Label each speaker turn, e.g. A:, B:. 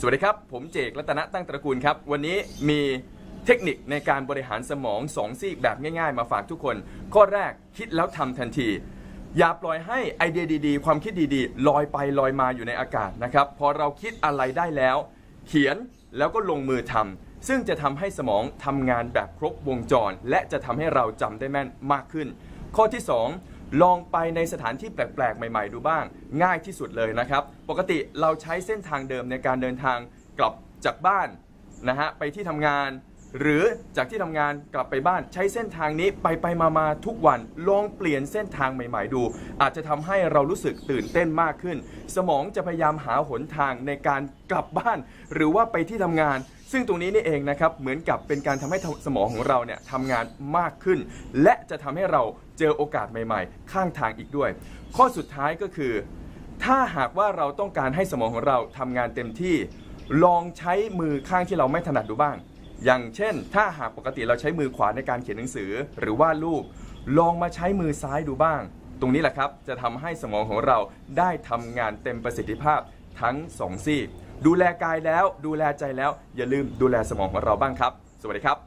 A: สวัสดีครับ ผมเจกรัตนะตั้งตระกูลครับ วันนี้มีเทคนิคในการบริหารสมองสองซีกแบบง่าย ๆ มาฝากทุกคน ข้อแรกคิดแล้วทำทันที อย่าปล่อยให้ไอเดียดีๆ ความคิดดีๆ ลอยไปลอยมาอยู่ในอากาศนะครับ พอเราคิดอะไรได้แล้ว เขียนแล้วก็ลงมือทำซึ่งจะทำให้สมองทำงานแบบครบวงจร และจะทำให้เราจำได้แม่นมากขึ้น ข้อที่ 2 ลองไปในสถานที่แปลกๆ ใหม่ ๆ ดูบ้าง ง่ายที่สุดเลยนะครับ ปกติเราใช้เส้นทางเดิมในการเดินทางกลับจากบ้านนะฮะไปที่ทำงาน หรือจากที่ทำงานกลับไปบ้านใช้เส้นทางนี้ไปไปมามาทุกวันลองเปลี่ยนเส้นทางใหม่ ๆ ดู อาจจะทำให้เรารู้สึกตื่นเต้นมากขึ้น สมองจะพยายามหาหนทางในการกลับบ้าน หรือว่าไปที่ทำงาน ซึ่งตรงนี้นี่เองนะครับเหมือนกับเป็นการทำให้สมองของเราเนี่ยทำงานมากขึ้น และจะทำให้เราเจอโอกาสใหม่ ๆ ข้างทางอีกด้วย ข้อสุดท้ายก็คือ ถ้าหากว่าเราต้องการให้สมองของเราทำงานเต็มที่ ลองใช้มือข้างที่เราไม่ถนัดดูบ้าง อย่างเช่น ถ้าหากปกติเราใช้มือขวาในการเขียนหนังสือ หรือวาดรูป ลองมาใช้มือซ้ายดูบ้าง ตรงนี้แหละครับจะทำให้สมองของเราได้ทำงานเต็มประสิทธิภาพทั้งสองซีดูแลกายแล้วดูแลใจแล้ว อย่าลืมดูแลสมองของเราบ้างครับ สวัสดีครับ